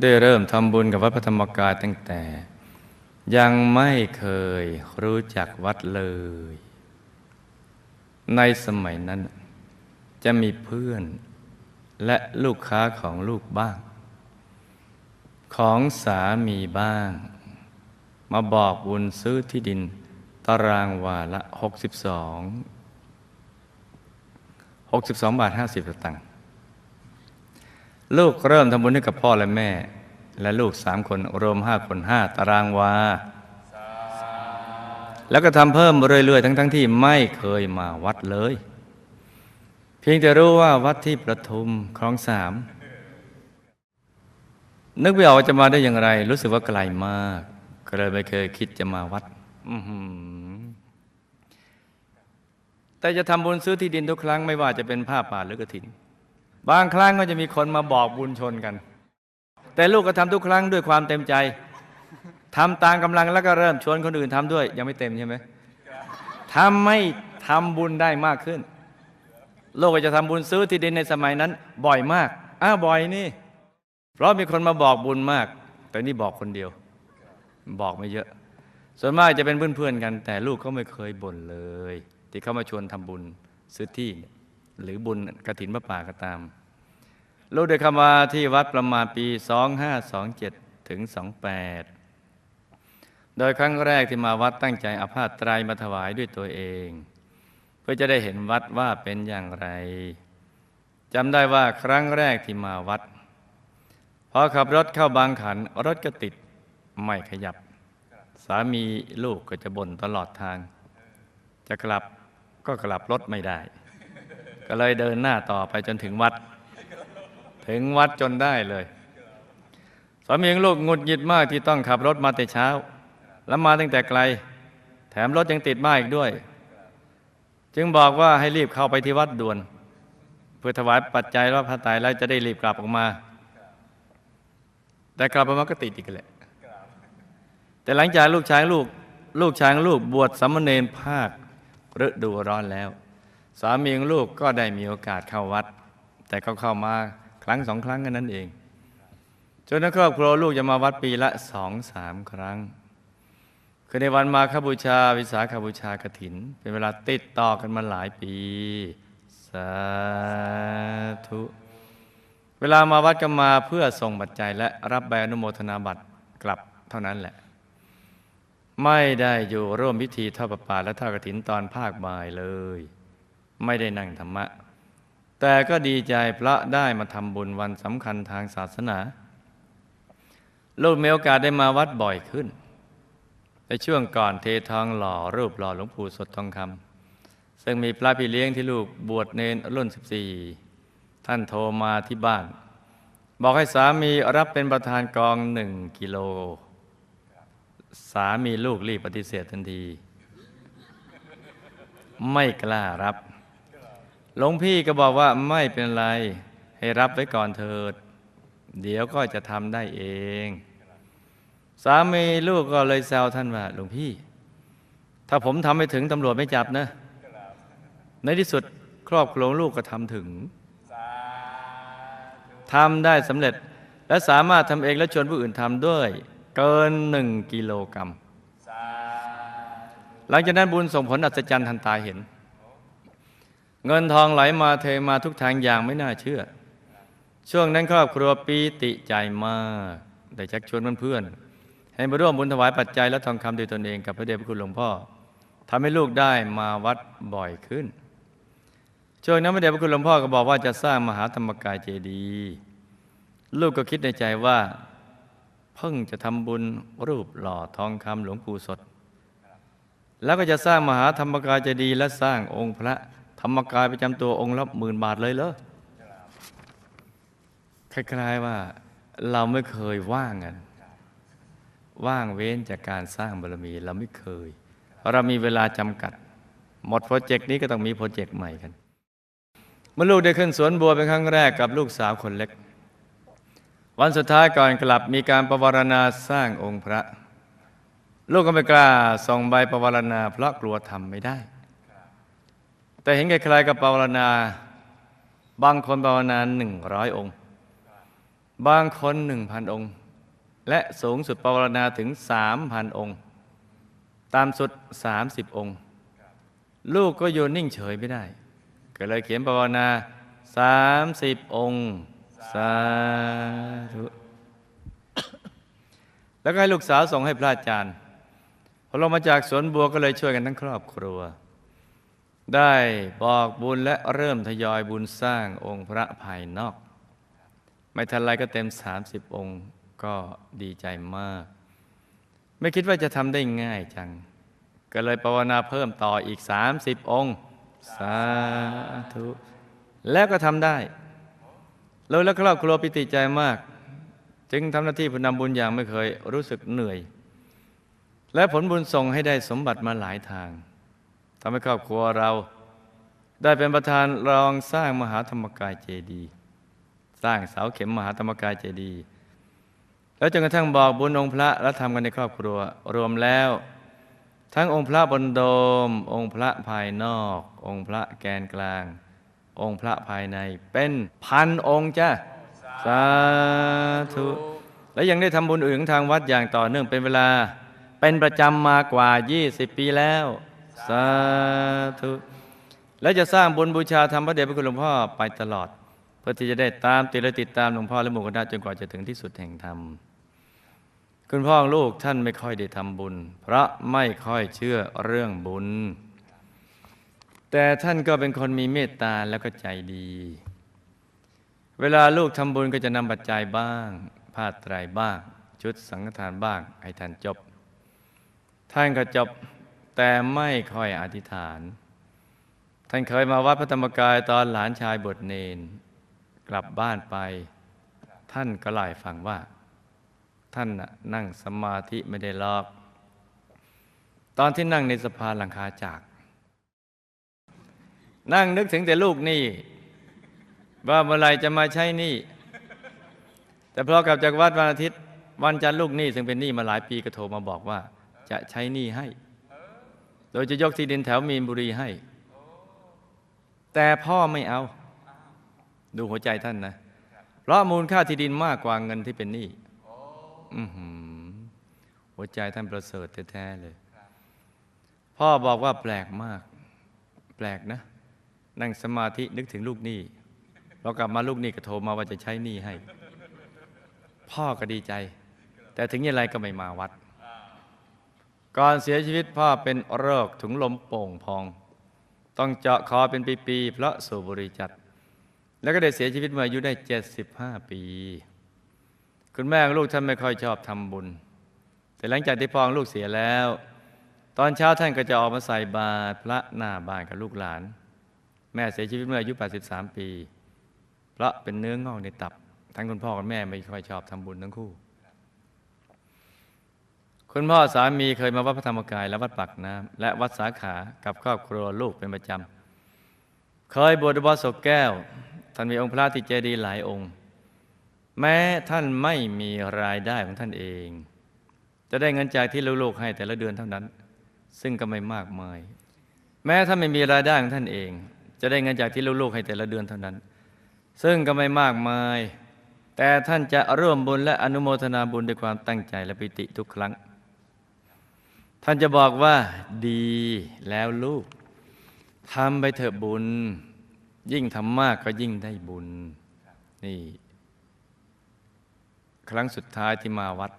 ได้เริ่มทำบุญกับวัดพระธรรมกายตั้งแต่ ยังไม่เคยรู้จักวัดเลย ในสมัยนั้น จะมีเพื่อนและลูกค้าของลูกบ้าง ของสามีบ้าง มาบอกบุญซื้อที่ดินตารางวาละ 62 62 บาท 50สตางค์ ลูกเริ่มทำบุญให้กับพ่อและแม่ และลูกสามคนรวมห้าคนห้าตารางวา แล้วก็ทำเพิ่มเรื่อยๆ ทั้งๆที่ไม่เคยมาวัดเลย เพียงแต่รู้ว่าวัดที่ประทุมคลองสามนึกไม่ออกว่าจะมาได้อย่างไร รู้สึกว่าไกลมาก ก็เลยไม่เคยคิดจะมาวัดแต่จะทำบุญซื้อที่ดินทุกครั้งไม่ว่าจะเป็นผ้าป่าหรือกระถิ่น บางครั้งก็จะมีคนมาบอกบุญชนกัน แต่ลูกก็ทำทุกครั้งด้วยความเต็มใจทำตามกำลังแล้วก็เริ่มชวนคนอื่นทำด้วย ยังไม่เต็มใช่ไหมทำไม่ทำบุญได้มากขึ้น โลกก็จะทำบุญซื้อที่ดินในสมัยนั้น บ่อยมาก อ้าวบ่อยนี่ เพราะมีคนมาบอกบุญมาก แต่นี่บอกคนเดียว บอกไม่เยอะ ส่วนมากจะเป็นเพื่อนๆกัน แต่ลูกเขาไม่เคยบ่นเลย ที่เขามาชวนทำบุญซื้อที่หรือบุญกระถินพระป่าก็ตาม รู้โดยคำว่าที่วัดประมาณปี 2527 ถึง 28 โดยครั้งแรกที่มาวัดตั้งใจอาผ้าไตรมาถวายด้วยตัวเอง เพื่อจะได้เห็นวัดว่าเป็นอย่างไรจำได้ว่าครั้งแรกที่มาวัดพอขับรถเข้าบางขันรถก็ติดไม่ขยับ สามีลูกก็จะบ่นตลอดทาง จะกลับก็กลับรถไม่ได้ ก็เลยเดินหน้าต่อไปจนถึงวัด ถึงวัดจนได้เลยสามีของลูกงุดหงิดมากที่ต้องขับรถมาแต่เช้า แล้วมาตั้งแต่ไกล แถมรถยังติดมากอีกด้วย จึงบอกว่าให้รีบเข้าไปที่วัดด่วน เพื่อถวายปัจจัยรอบพระตายแล้วจะได้รีบกลับออกมา แต่กลับมาก็ติดอีกแหละ แต่หลังจากลูกชายลูกลูกชายลูกบวชสามเณรภาคฤดูร้อนแล้ว สามีของลูกก็ได้มีโอกาสเข้าวัด แต่เขาเข้ามา รั้งสองครั้งกันนั้นเองจนทั้งครอบครัวลูกจะมาวัดปีละสองสามครั้ง คือในวันมาคบูชา วิสาขบูชากฐิน เป็นเวลาติดต่อกันมาหลายปี สาธุ เวลามาวัดก็มาเพื่อส่งบัตรใจยและรับใบอนุโมทนาบัตรกลับเท่านั้นแหละ ไม่ได้อยู่ร่วมพิธีทอดประปาและทอดกฐินตอนภาคบ่ายเลย ไม่ได้นั่งธรรมะ แต่ก็ดีใจพระได้มาทำบุญวันสำคัญทางศาสนา ลูกมีโอกาสได้มาวัดบ่อยขึ้น ในช่วงก่อนเททองหล่อรูปหล่อหลวงปู่สดทองคำซึ่งมีพระพี่เลี้ยงที่ลูกบวชเนนรุ่น 14 ท่านโทรมาที่บ้าน บอกให้สามีรับเป็นประธานกองหนึ่งกิโล สามีลูกรีบปฏิเสธทันที ไม่กล้ารับ หลวงพี่ก็บอกว่าไม่เป็นไร ให้รับไว้ก่อนเถิด เดี๋ยวก็จะทำได้เอง สามีลูกก็เลยแซวท่านว่าหลวงพี่ ถ้าผมทำไม่ถึงตำรวจไม่จับนะ ในที่สุดครอบครัวลูกก็ทำถึงทำได้สำเร็จและสามารถทำเองและชวนผู้อื่นทำด้วย เกินหนึ่งกิโลกรัมหลังจากนั้นบุญส่งผลอัศจรรย์ทันตาเห็น เงินทองไหลมาเทมาทุกทางอย่างไม่น่าเชื่อ ช่วงนั้นครอบครัวปีติใจมากได้ชักชวนเพื่อนๆให้มาร่วมบุญถวายปัจจัยและทองคำโดวยตนเองกับพระเดชพระคุณหลวงพ่อทำให้ลูกได้มาวัดบ่อยขึ้นช่วงนั้นพระเดชพระคุณหลวงพ่อก็บอกว่าจะสร้างมหาธรรมกายเจดีย์ลูกก็คิดในใจว่า เพิ่งจะทำบุญรูปหล่อทองคำหลวงปู่สด แล้วก็จะสร้างมหาธรรมกายเจดีย์และสร้างองค์พระ ธรรมกายประจำตัวองค์ละหมื่นบาทเลยเหรอคล้ายๆว่าเราไม่เคยว่างกัน ว่างเว้นจากการสร้างบารมีเราไม่เคย เรามีเวลาจำกัด หมดโปรเจกต์นี้ก็ต้องมีโปรเจกต์ใหม่กัน เมื่อลูกได้ขึ้นสวนบัวเป็นครั้งแรกกับลูกสาวคนเล็ก วันสุดท้ายก่อนกลับมีการประวารณาสร้างองค์พระ ลูกก็ไม่กล้าส่งใบประวารณาเพราะกลัวทำไม่ได้ แต่เห็นใครๆกับประวารณาบางคนประวารณาหนึ่งร้อยองค์ บางคนหนึ่งพันองค์ และสูงสุดประวารณาถึงสามพันองค์ ตามสุดสามสิบองค์ ลูกก็โยนนิ่งเฉยไม่ได้ ก็เลยเขียนภาวนาสามสิบองค์ สาธุแล้วก็ให้ลูกสาวส่งให้พระอาจารย์พอลงมาจากสวนบัวก็เลยช่วยกันทั้งครอบครัว ได้บอกบุญและเริ่มทยอยบุญสร้างองค์พระภายนอก ไม่ทันไรก็เต็ม 30 องค์ก็ดีใจมาก ไม่คิดว่าจะทำได้ง่ายจัง ก็เลยภาวนาเพิ่มต่ออีก 30 องค์ สาธุ แล้วก็ทำได้เลยและครอบครัวปิติใจมาก จึงทำหน้าที่ผู้นำบุญอย่างไม่เคยรู้สึกเหนื่อย และผลบุญส่งให้ได้สมบัติมาหลายทาง ทำให้ครอบครัวเรา ได้เป็นประธานรองสร้างมหาธรรมกายเจดีย์สร้างเสาเข็มมหาธรรมกายเจดีย์แล้วจนกระทั่งบอกบุญองค์พระและทำกันในครอบครัวรวมแล้ว ทั้งองค์พระบนโดม องค์พระภายนอก องค์พระแกนกลาง องค์พระภายในเป็นพันองค์จ้าสาธุและยังได้ทำบุญอื่นทางวัดอย่างต่อเนื่องเป็นเวลา เป็นประจำมากว่า 20 ปีแล้ว สาธุและจะสร้างบุญบูชาธรรมพระเดชพระคุณหลวงพ่อไปตลอด เพื่อที่จะได้ตามติดและติดตามหลวงพ่อและหมู่คณะจนกว่าจะถึงที่สุดแห่งธรรมคุณพ่อลูกท่านไม่ค่อยได้ทำบุญ เพราะไม่ค่อยเชื่อเรื่องบุญ แต่ท่านก็เป็นคนมีเมตตาแล้วก็ใจดี เวลาลูกทำบุญก็จะนำปัจจัยบ้างผ้าไตรบ้าง ชุดสังฆทานบ้างให้ท่านจบ ท่านก็จบ แต่ไม่ค่อยอธิษฐาน ท่านเคยมาวัดพระธรรมกายตอนหลานชายบวชเนน กลับบ้านไป ท่านก็เล่าให้ฟังว่า ท่านนั่งสมาธิไม่ได้ลอก ตอนที่นั่งในสะพานหลังคาจาก นั่งนึกถึงแต่ลูกนี่ ว่าเมื่อไรจะมาใช้นี้แต่พอกลับจากวัดวันอาทิตย์ วันจันทร์ลูกนี้ซึ่งเป็นหนี้มาหลายปีก็โทรมาบอกว่า จะใช้นี้ให้ โดยจะยกที่ดินแถวมีนบุรีให้ แต่พ่อไม่เอา ดูหัวใจท่านนะ เพราะมูลค่าที่ดินมากกว่าเงินที่เป็นหนี้อือหือหัวใจท่านประเสริฐแท้ๆเลย พ่อบอกว่าแปลกมาก แปลกนะ นั่งสมาธินึกถึงลูกหนี้เรากลับมาลูกหนี้ก็โทรมาว่าจะใช้หนี้ให้ พ่อก็ดีใจ แต่ถึงย่างไรก็ไม่มาวัด ก่อนเสียชีวิตพ่อเป็นโรคถุงลมโป่งพอง ต้องเจาะคอเป็นปีๆเพราะสูบบุหรี่จัด แล้วก็ได้เสียชีวิตเมื่ออายุได้ 75 ปี คุณแม่ลูกท่านไม่ค่อยชอบทำบุญ แต่หลังจากที่พองลูกเสียแล้ว ตอนเช้าท่านก็จะออกมาใส่บาตรพระหน้าบ้านกับลูกหลาน แม่เสียชีวิตเมื่ออายุ 83 ปี เพราะเป็นเนื้องอกในตับ ทั้งคุณพ่อกับแม่ไม่ค่อยชอบทำบุญทั้งคู่ คุณพ่อสามีเคยมาวัดพระธรรมกายและวัดปากน้ำและวัดสาขากับครอบครัวลูกเป็นประจำ เคยบวชอุบาสกแก้ว ท่านมีองค์พระที่เจดีหลายองค์ แม้ท่านไม่มีรายได้ของท่านเอง จะได้เงินจากที่ลูกๆให้แต่ละเดือนเท่านั้น ซึ่งก็ไม่มากมาย แม้ท่านไม่มีรายได้ของท่านเอง จะได้เงินจากที่ลูกๆให้แต่ละเดือนเท่านั้น ซึ่งก็ไม่มากมาย แต่ท่านจะร่วมบุญและอนุโมทนาบุญด้วยความตั้งใจและปิติทุกครั้ง ท่านจะบอกว่า ดีแล้วลูกทำไปเถอะบุญ ยิ่งทำมากก็ยิ่งได้บุญ นี่ ครั้งสุดท้ายที่มาวัด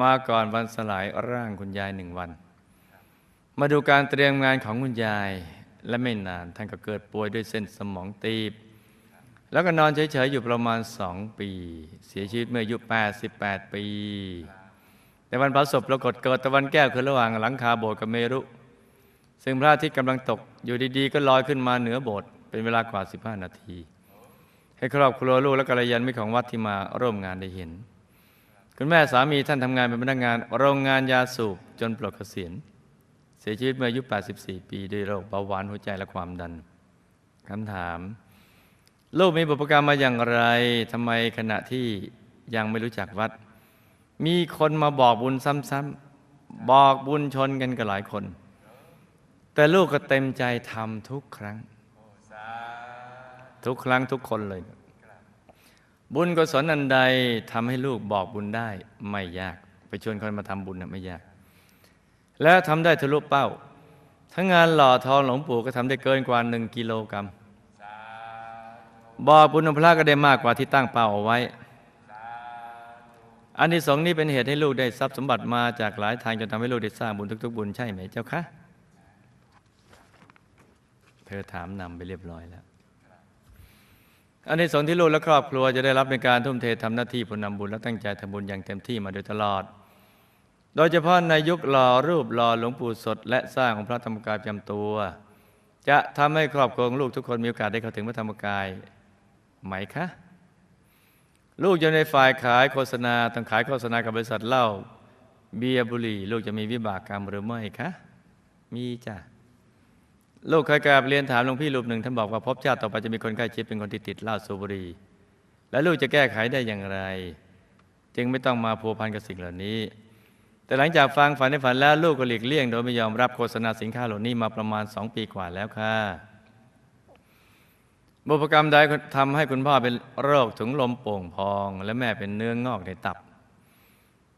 มาก่อนวันสลายร่างคุณยายหนึ่งวัน มาดูการเตรียมงานของคุณยาย และไม่นานท่านก็เกิดป่วยด้วยเส้นสมองตีบ แล้วก็นอนเฉยๆอยู่ประมาณสองปี เสียชีวิตเมื่ออายุ 88 ปี ในวันเผาศพปรากฏเกิดตะวันแก้วคือระหว่างหลังคาโบสถ์กับเมรุ ซึ่งพระอาทิตย์กำลังตกอยู่ดีๆ ก็ลอยขึ้นมาเหนือโบสถ์เป็นเวลากว่า 15 นาที ให้ครอบครัวลูกและกัลยาณมิตรของวัดที่มาร่วมงานได้เห็น คุณแม่สามีท่านทำงานเป็นพนักงาน โรงงานยาสูบจนปลดเกษียณเสียชีวิตเมื่ออายุ 84 ปีด้วยโรคเบาหวานหัวใจและความดันคำถาม ลูกมีบุพกรรมมาอย่างไรทำไมขณะที่ยังไม่รู้จักวัด มีคนมาบอกบุญซ้ำๆบอกบุญชนกันกับหลายคน แต่ลูกก็เต็มใจทำทุกครั้ง ทุกครั้งทุกคนเลย บุญกุศลอันใดทำให้ลูกบอกบุญได้ไม่ยาก ไปชวนคนมาทำบุญนะไม่ยาก และทำได้ทะลุเป้า ทั้งงานหล่อทองหลวงปู่ก็ทำได้เกินกว่าหนึ่งกิโลกรัมบอกบุญพระก็ได้มากกว่าที่ตั้งเป้าเอาไว้ อันที่สองนี้เป็นเหตุให้ลูกได้ทรัพย์สมบัติมาจากหลายทางจนทำให้ลูกได้สร้างบุญทุก ๆ บุญใช่ไหมเจ้าคะเธอถามนำไปเรียบร้อยแล้ว อันนี้สองที่ลูกและครอบครัวจะได้รับในการทุ่มเททำหน้าที่ผู้นำบุญและตั้งใจทำบุญอย่างเต็มที่มาโดยตลอด โดยเฉพาะในยุคหล่อรูปหล่อหลวงปู่สด และสร้างของพระธรรมกายจำตัว จะทำให้ครอบครัวของลูกทุกคนมีโอกาสได้เข้าถึงพระธรรมกายไหมคะ ลูกอยู่ในฝ่ายขายโฆษณาต้องขายโฆษณากับบริษัทเหล้าเบียร์บุหรี่ลูกจะมีวิบากกรรมหรือไม่คะมีจ้ะลูกเคยกราบเรียนถามหลวงพี่รูปหนึ่งท่านบอกว่าพบชาติต่อไปจะมีคนใกล้ชิดเป็นคนที่ติดเหล้าสูบบุหรี่แล้วลูกจะแก้ไขได้อย่างไร จึงไม่ต้องมาพัวพันกับสิ่งเหล่านี้ แต่หลังจากฟังฝันในฝันแล้วลูกก็หลีกเลี่ยง โดยไม่ยอมรับโฆษณาสินค้าเหล่านี้มาประมาณสองปีกว่าแล้วค่ะ บุพกรรมใดทำให้คุณพ่อเป็นโรคถุงลมโป่งพอง และแม่เป็นเนื้องอกในตับ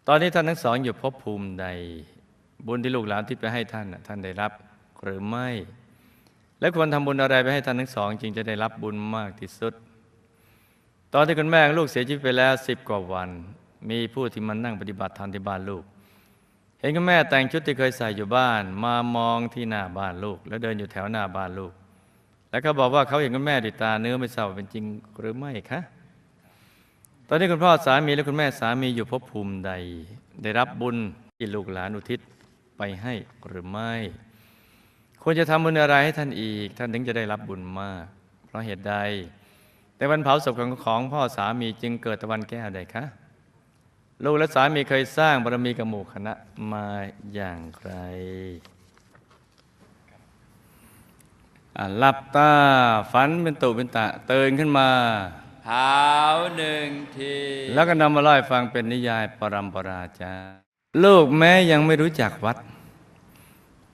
ตอนนี้ท่านทั้งสองอยู่ภพภูมิใด บุญที่ลูกหลานที่ไปให้ท่านท่านได้รับหรือไม่ และควรทำบุญอะไรไปให้ท่านทั้งสอง จึงจะได้รับบุญมากที่สุด ตอนที่คุณแม่ลูกเสียชีวิตไปแล้วสิบกว่าวัน มีผู้ที่มานั่งปฏิบัติธรรมที่บ้านลูก เห็นคุณแม่แต่งชุดที่เคยใส่อยู่บ้าน มามองที่หน้าบ้านลูก แล้วเดินอยู่แถวหน้าบ้านลูก แล้วก็บอกว่าเขาเห็นคุณแม่ด้วยตาเนื้อไม่ทราบว่าเป็นจริงหรือไม่คะ ตอนนี้คุณพ่อสามีและคุณแม่สามีอยู่ภพภูมิใด ได้รับบุญที่ลูกหลานอุทิศไปให้หรือไม่ ควรจะทำบุญอะไรให้ท่านอีก ท่านถึงจะได้รับบุญมาก เพราะเหตุใด แต่วันเผาศพของของพ่อสามีจึงเกิดตะวันแก้วใดคะ ลูกและสามีเคยสร้างบารมีกับหมู่คณะมาอย่างไร หลับตาฝันเป็นตุเป็นตะตื่นขึ้นมาเท้าหนึ่งที แล้วก็นำมาเล่าให้ฟังเป็นนิยายปรัมปราจาลูกแม้ยังไม่รู้จักวัด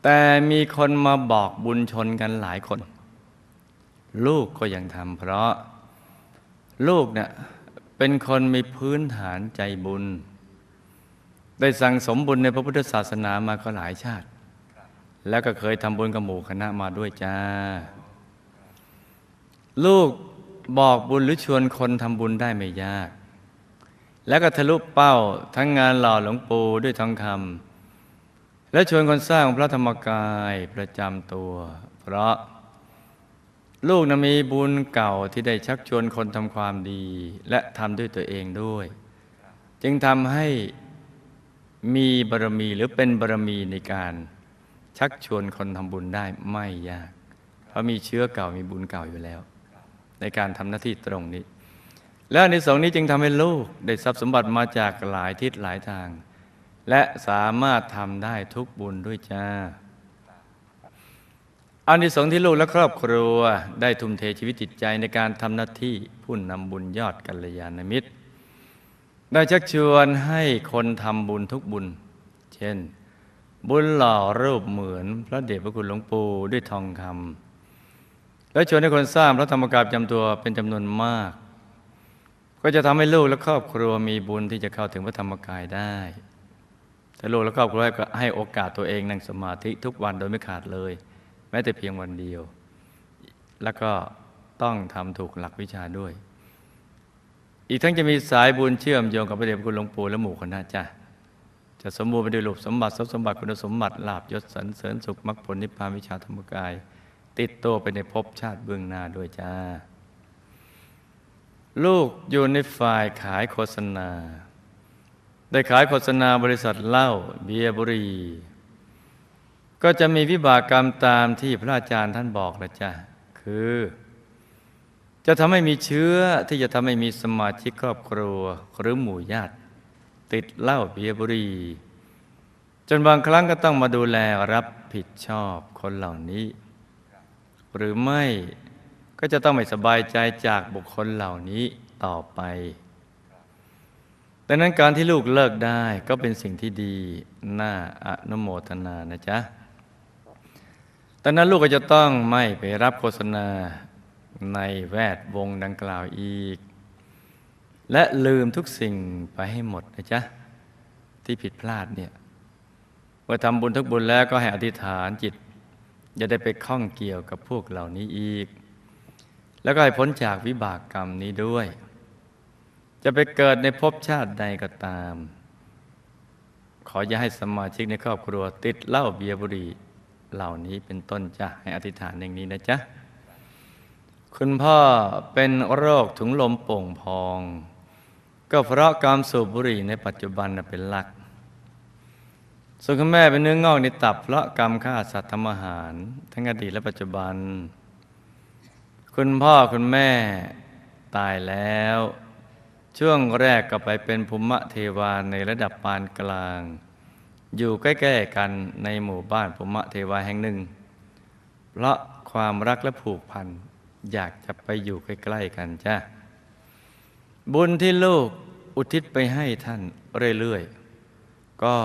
แต่มีคนมาบอกบุญชนกันหลายคน ลูกก็ยังทำเพราะ ลูกเนี่ยเป็นคนมีพื้นฐานใจบุญ ได้สั่งสมบุญในพระพุทธศาสนามาก็หลายชาติ แล้วก็เคยทำบุญกับหมู่คณะมาด้วยจ้า ลูกบอกบุญหรือชวนคนทำบุญได้ไม่ยาก แล้วก็ทะลุเป้าทั้งงานหล่อหลวงปู่ด้วยทองคำและชวนคนสร้างพระธรรมกายประจำตัว เพราะ ลูกนะมีบุญเก่าที่ได้ชักชวนคนทำความดี และทำด้วยตัวเองด้วย จึงทำให้มีบารมีหรือเป็นบารมีในการ ชักชวนคนทำบุญได้ไม่ยาก เพราะมีเชื้อเก่ามีบุญเก่าอยู่แล้ว ในการทำหน้าที่ตรงนี้ และในสองนี้จึงทำให้ลูกได้ทรัพย์สมบัติมาจากหลายทิศหลายทาง และสามารถทำได้ทุกบุญด้วยจ้าอานิสงส์ที่ลูกและครอบครัวได้ทุ่มเทชีวิตจิตใจในการทำหน้าที่ผู้นำบุญยอดกัลยาณมิตร ได้ชักชวนให้คนทำบุญทุกบุญ เช่น บุญหล่อรูปเหมือนพระเดชพระคุณหลวงปู่ด้วยทองคำและชวนให้คนสร้างพระธรรมกายประจำตัวเป็นจำนวนมาก ก็จะทำให้ลูกและครอบครัวมีบุญที่จะเข้าถึงพระธรรมกายได้แต่ลูกและครอบครัวก็ให้โอกาสตัวเองนั่งสมาธิทุกวันโดยไม่ขาดเลย แม้แต่เพียงวันเดียว แล้วก็ต้องทำถูกหลักวิชาด้วย อีกทั้งจะมีสายบุญเชื่อมโยงกับพระเดชพระคุณหลวงปู่และหมู่คณะจ้ะ จะสมบูรณ์ไปด้วยรูปสมบัติทรัพย์สมบัติคุณสมบัติลาบยศสรรเสริญสุขมรรคผลนิพพานวิชาธรรมกาย ติดตัวไปในภพชาติเบื้องหน้าด้วยจ้า ลูกอยู่ในฝ่ายขายโฆษณา ได้ขายโฆษณาบริษัทเหล้าเบียร์บุรีก็จะมีวิบากกรรมตามที่พระอาจารย์ท่านบอกละจ้ะคือ จะทำให้มีเชื้อที่จะทำให้มีสมาชิกครอบครัวหรือหมู่ญาติ ติดเหล้าเบียร์บุรีจนบางครั้งก็ต้องมาดูแลรับผิดชอบคนเหล่านี้ หรือไม่ก็จะต้องไม่สบายใจจากบุคคลเหล่านี้ต่อไป ดังนั้นการที่ลูกเลิกได้ก็เป็นสิ่งที่ดีน่าอนุโมทนานะจ๊ะดังนั้นลูกก็จะต้องไม่ไปรับโฆษณาในแวดวงดังกล่าวอีก และลืมทุกสิ่งไปให้หมดนะจ๊ะ ที่ผิดพลาดเนี่ยเมื่อทำบุญทุกบุญแล้วก็ให้อธิษฐานจิตอย่าได้ไปข้องเกี่ยวกับพวกเหล่านี้อีก แล้วก็ให้พ้นจากวิบากกรรมนี้ด้วย จะไปเกิดในภพชาติใดก็ตาม ขออย่าให้สมาชิกในครอบครัว ติดเหล้าเบียร์บุหรี่เหล่านี้เป็นต้นจ้ะให้อธิษฐานอย่างนี้นะจ๊ะ คุณพ่อเป็นโรคถุงลมโป่งพอง ก็เพราะการสูบบุหรี่ในปัจจุบันเป็นหลัก ส่วนคุณแม่เป็นเนื้องอกในตับเพราะกรรมฆ่าสัตว์ทำอาหาร ทั้งอดีตและปัจจุบัน คุณพ่อคุณแม่ตายแล้ว ช่วงแรกก็ไปเป็นภูมิเทวาในระดับปานกลาง อยู่ใกล้ๆกันในหมู่บ้านภูมิเทวาแห่งหนึ่ง เพราะความรักและผูกพันอยากจะไปอยู่ใกล้ๆกันจ้ะ บุญที่ลูกอุทิศไปให้ท่านเรื่อยๆ ก็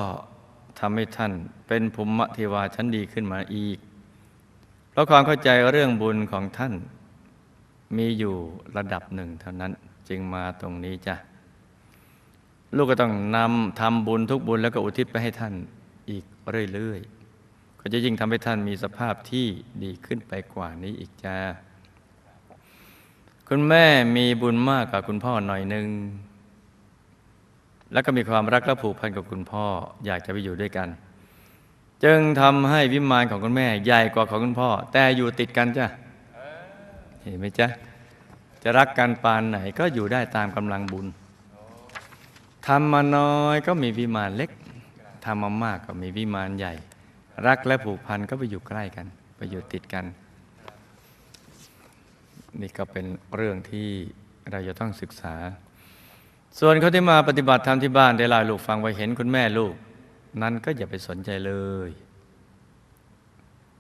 ทำให้ท่านเป็นภูมิเทวาชั้นดีขึ้นมาอีก เพราะความเข้าใจเรื่องบุญของท่าน มีอยู่ระดับหนึ่งเท่านั้นจึงมาตรงนี้จ้ะ ลูกก็ต้องนำทำบุญทุกบุญแล้วก็อุทิศไปให้ท่านอีกเรื่อยๆ ก็จะยิ่งทำให้ท่านมีสภาพที่ดีขึ้นไปกว่านี้อีกจ้า คุณแม่มีบุญมากกว่าคุณพ่อหน่อยหนึ่งแล้วก็มีความรักและผูกพันกับคุณพ่อ อยากจะไปอยู่ด้วยกัน จึงทำให้วิมานของคุณแม่ใหญ่กว่าของคุณพ่อ แต่อยู่ติดกันจ้ะเห็นไหมจ๊ะจะรักกันปานไหนก็อยู่ได้ตามกำลังบุญทำมาน้อยก็มีวิมานเล็กทำมามากก็มีวิมานใหญ่ รักและผูกพันก็ไปอยู่ใกล้กัน ไปอยู่ติดกัน นี่ก็เป็นเรื่องที่เราจะต้องศึกษา ส่วนเขาที่มาปฏิบัติธรรมที่บ้านได้ลาให้ลูกฟังไว้เห็นคุณแม่ลูก นั้นก็อย่าไปสนใจเลย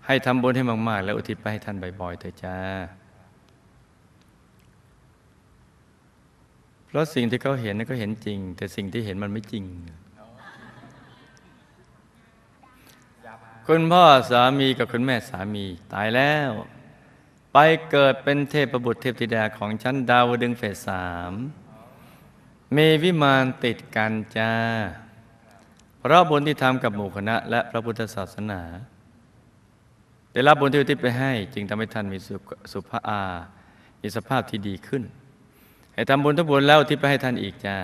ให้ทำบุญให้มาก ๆ แล้วอุทิศไปให้ท่านบ่อยๆเถอะจ้าเพราะสิ่งที่เขาเห็นนั้นก็เห็นจริง แต่สิ่งที่เห็นมันไม่จริง คุณพ่อสามีกับคุณแม่สามีตายแล้ว ไปเกิดเป็นเทพบุตรเทพธิดาของชั้นดาวดึงเฟสสามมีวิมานติดกันจ้าเพราะบุญที่ทำกับหมู่คณะ และพระพุทธศาสนา ได้รับบุญที่อุทิศไปให้ จึงทำให้ท่านมีสุสภาอามีสภาพที่ดีขึ้น ให้ทำบุญทุกบุญแล้วที่ไปให้ท่านอีกจ้า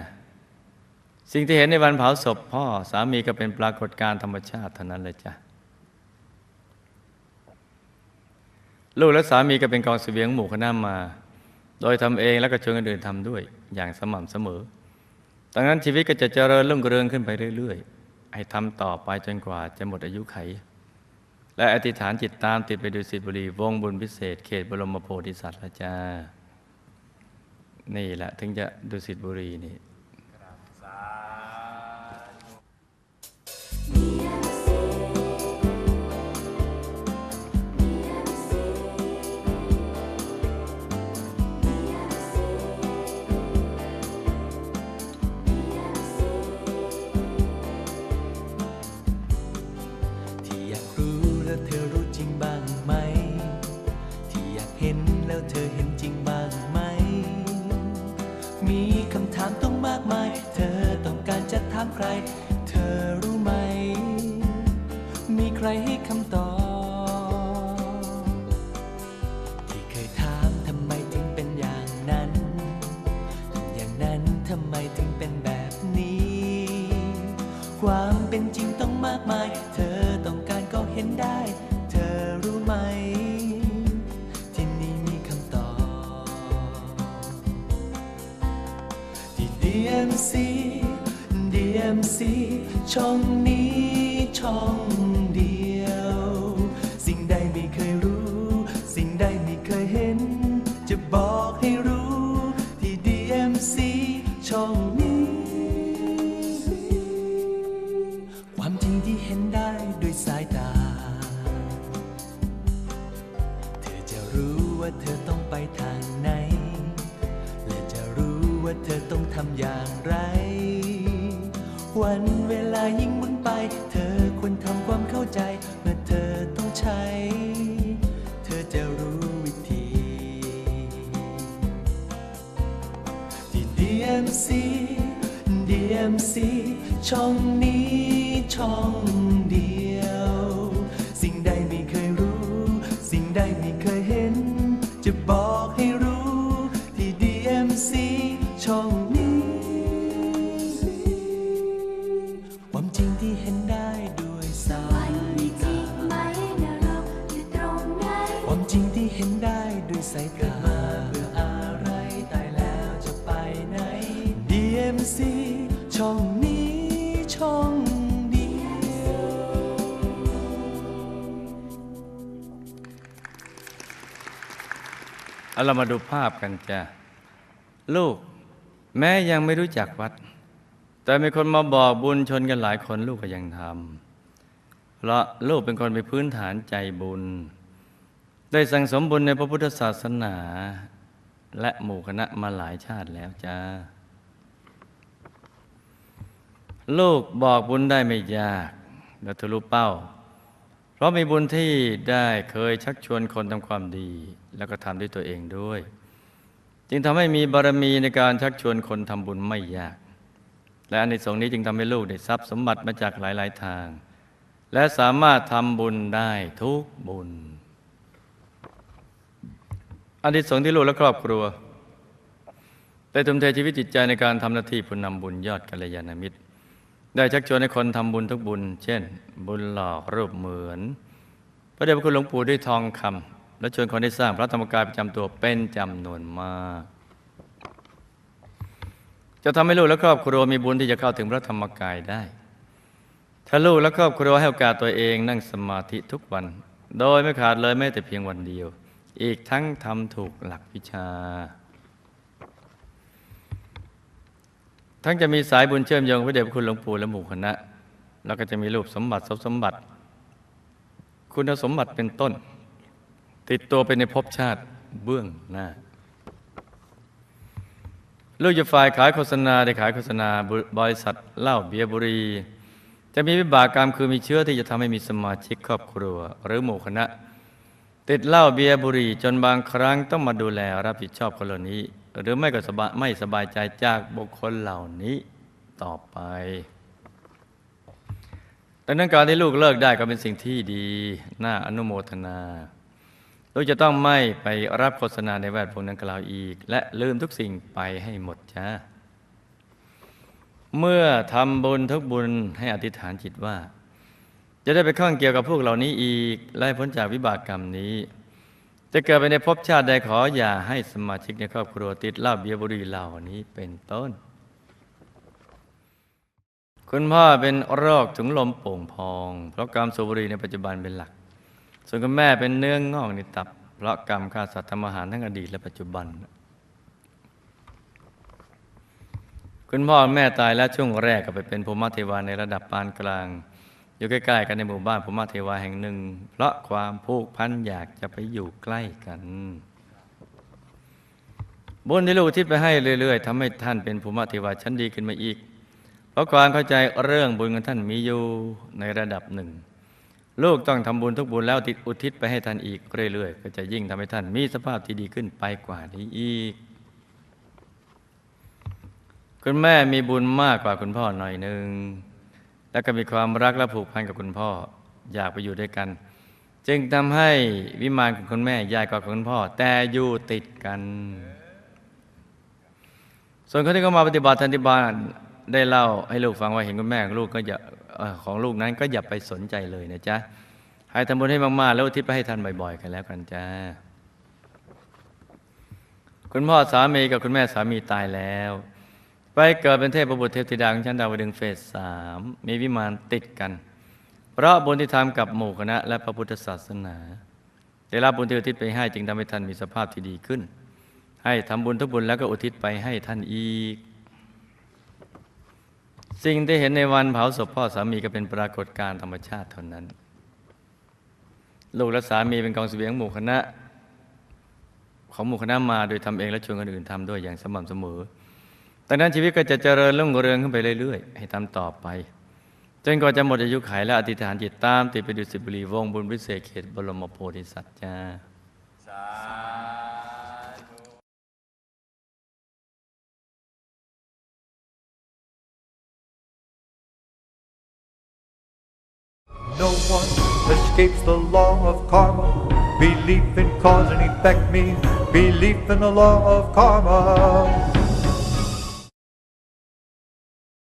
สิ่งที่เห็นในวันเผาศพพ่อสามีก็เป็นปรากฏการธรรมชาติเท่านั้นเลยจ้ะ ลูกและสามีก็เป็นกองเสบียงหมู่คณะมา โดยทำเองแล้วก็ชวนคนอื่นทำด้วยอย่างสม่ำเสมอดังนั้นชีวิตก็จะเจริญรุ่งเรืองขึ้นไปเรื่อยๆ ให้ทำต่อไปจนกว่าจะหมดอายุไข และอธิษฐานจิตตามติดไปดูสิบุรีวงบุญพิเศษ เขตบรมโพธิสัตว์ละจ้า นี่แหละถึงจะดูสิบุรีนี่ ครให้คำตอบ เอาเรามาดูภาพกันจ้ะลูก แม้ยังไม่รู้จักวัด แต่มีคนมาบอกบุญชนกันหลายคนลูกก็ยังทำเพราะลูกเป็นคนมีพื้นฐานใจบุญ ได้สั่งสมบุญในพระพุทธศาสนา และหมู่คณะมาหลายชาติแล้วจ้าลูกบอกบุญได้ไม่ยากและทะลุเป้า เพราะมีบุญที่ได้เคยชักชวนคนทำความดี แล้วก็ทำด้วยตัวเองด้วย จึงทำให้มีบารมีในการชักชวนคนทำบุญไม่ยาก และอันในสงนี้จึงทำให้ลูกได้ทรัพย์สมบัติมาจากหลาย ๆ ทาง และสามารถทำบุญได้ทุกบุญอันที่สงที่ลูกและครอบครัวได้ทุ่มเทชีวิตจิตใจในการทำหน้าที่ผู้นำบุญยอดกัลยาณมิตร ได้ชักชวนให้คนทำบุญทุกบุญ เช่น บุญหล่อรูปเหมือน พระเดชพระคุณหลวงปู่ด้วยทองคำและชวนคนได้สร้างพระธรรมกายประจำตัวเป็นจำนวนมาก จะทำให้ลูกและครอบครัวมีบุญที่จะเข้าถึงพระธรรมกายได้ ถ้าลูกและครอบครัวให้โอกาสตัวเองนั่งสมาธิทุกวัน โดยไม่ขาดเลยแม้แต่เพียงวันเดียว อีกทั้งทำถูกหลักวิชา ทั้งจะมีสายบุญเชื่อมโยงพระเดชพระคุณหลวงปู่และหมู่คณะ แล้วก็จะมีรูปสมบัติทรัพย์สมบัติ คุณสมบัติเป็นต้น ติดตัวไปในภพชาติเบื้องหน้าลูกจะฝ่ายขายโฆษณาได้ขายโฆษณาบริษัทเหล้าเบียร์บุรี จะมีวิบากกรรมคือมีเชื้อที่จะทำให้มีสมาชิกครอบครัว หรือหมู่คณะ ติดเหล้าเบียร์บุรีจนบางครั้งต้องมาดูแลรับผิดชอบคนเหล่านี้ หรือไม่ก็สบายไม่สบายใจจากบุคคลเหล่านี้ต่อไปดังนั้นการที่ลูกเลิกได้ก็เป็นสิ่งที่ดี น่าอนุโมทนา ลูกจะต้องไม่ไปรับโฆษณาในแวดวงดังกล่าวอีก และลืมทุกสิ่งไปให้หมดจ้า เมื่อทำบุญทุกบุญให้อธิษฐานจิตว่า จะได้ไปข้องเกี่ยวกับพวกเหล่านี้อีก ไล่พ้นจากวิบากกรรมนี้ จะเกิดไปในภพชาติใดขออย่าให้สมาชิกในครอบครัวติดเหล้าเบียร์บุหรี่เหล่านี้เป็นต้น คุณพ่อเป็นโรคถุงลมโป่งพอง เพราะกรรมสูบบุหรี่ในปัจจุบันเป็นหลัก ส่วนคุณแม่เป็นเนื้องอกในตับ เพราะกรรมฆ่าสัตว์ทำอาหารทั้งอดีตและปัจจุบัน คุณพ่อแม่ตายแล้วช่วงแรกก็ไปเป็นภูมิเทวาในระดับปานกลาง อยู่ใกล้ๆกันในหมู่บ้านภูมิเทวาแห่งหนึ่ง เพราะความผูกพันอยากจะไปอยู่ใกล้กัน บุญที่ลูกอุทิศไปให้เรื่อย ๆทำให้ท่านเป็นภูมิเทวาชั้นดีขึ้นมาอีก เพราะความเข้าใจเรื่องบุญของท่านมีอยู่ในระดับหนึ่ง ลูกต้องทำบุญทุกบุญแล้วติดอุทิศไปให้ท่านอีกเรื่อยๆ ก็จะยิ่งทำให้ท่านมีสภาพที่ดีขึ้นไปกว่านี้อีกคุณแม่มีบุญมากกว่าคุณพ่อหน่อยหนึ่ง แล้วก็มีความรักและผูกพันกับคุณพ่อ อยากไปอยู่ด้วยกัน จึงทำให้วิมานของคุณแม่ใหญ่กว่าของคุณพ่อ แต่อยู่ติดกัน ส่วนคนที่เข้ามาปฏิบัติทันติบาลได้เล่าให้ลูกฟังว่าเห็นคุณแม่ของลูกก็อย่าของลูกนั้นก็อย่าไปสนใจเลยนะจ๊ะให้ทำบุญให้มากๆแล้วทิศไปให้ท่านบ่อยๆกันแล้วกันจ้าคุณพ่อสามีกับคุณแม่สามีตายแล้ว ไปเกิดเป็นเทพบุตรเทพธิดาของชั้นดาวดึงเฟสสามมีวิมานติดกัน เพราะบุญที่ทำกับหมู่คณะ และพระพุทธศาสนา ได้รับบุญที่อุทิศไปให้จึงทำให้ท่านมีสภาพที่ดีขึ้น ให้ทำบุญทุกบุญแล้วก็อุทิศไปให้ท่านอีก สิ่งที่เห็นในวันเผาศพพ่อสามีก็เป็นปรากฏการณ์ธรรมชาติเท่านั้น ลูกและสามีเป็นกองเสบียงหมู่คณะ ของหมู่คณะมาโดยทำเองและชวนคนอื่นทำด้วยอย่างสม่ำเสมอ ดังนั้นชีวิตก็จะเจริญรุ่งเรืองขึ้นไปเรื่อยๆ ให้ทำต่อไปจนกว่าจะหมดอายุขัยและอธิษฐานจิตตามติดไปดุสิบุรีวงบุญวิเศษเขตบรมโพธิสัตว์จ้า No one escapes the law of karma. Belief in cause and effect means belief in the law of karma.